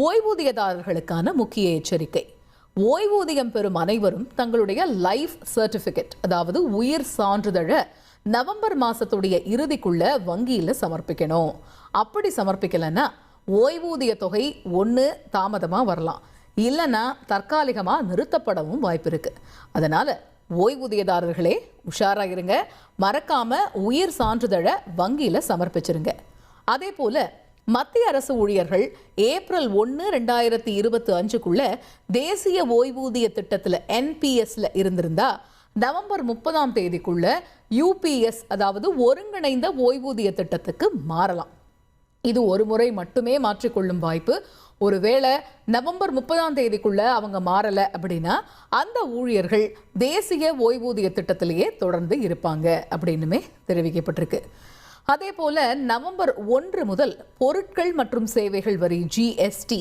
ஓய்வூதியதாரர்களுக்கான முக்கிய எச்சரிக்கை. ஓய்வூதியம் பெறும் அனைவரும் தங்களுடைய லைஃப் சர்டிஃபிகேட் அதாவது உயிர் சான்றிதழை நவம்பர் மாசத்துடைய இறுதிக்குள்ள வங்கியில் சமர்ப்பிக்கணும். அப்படி சமர்ப்பிக்கலைன்னா ஓய்வூதிய தொகை ஒன்று தாமதமாக வரலாம். இல்லைன்னா தற்காலிகமாக நிறுத்தப்படவும் வாய்ப்பு இருக்கு. அதனால ஓய்வூதியதாரர்களே உஷாராக இருங்க. மறக்காம உயிர் சான்றிதழை வங்கியில் சமர்ப்பிச்சிருங்க. அதே போல மத்திய அரசு ஊழியர்கள் ஏப்ரல் ஒன்று ரெண்டாயிரத்தி இருபத்தி அஞ்சுக்குள்ள தேசிய ஓய்வூதிய திட்டத்தில் என்பிஎஸ்ல இருந்திருந்தா நவம்பர் முப்பதாம் தேதிக்குள்ள யூபிஎஸ் அதாவது ஒருங்கிணைந்த ஓய்வூதிய திட்டத்துக்கு மாறலாம். இது ஒரு முறை மட்டுமே மாற்றிக்கொள்ளும் வாய்ப்பு. ஒருவேளை நவம்பர் முப்பதாம் தேதிக்குள்ள அவங்க மாறலை அப்படின்னா அந்த ஊழியர்கள் தேசிய ஓய்வூதிய திட்டத்திலேயே தொடர்ந்து இருப்பாங்க அப்படின்னுமே தெரிவிக்கப்பட்டிருக்கு. அதே போல நவம்பர் ஒன்று முதல் பொருட்கள் மற்றும் சேவைகள் வரி ஜிஎஸ்டி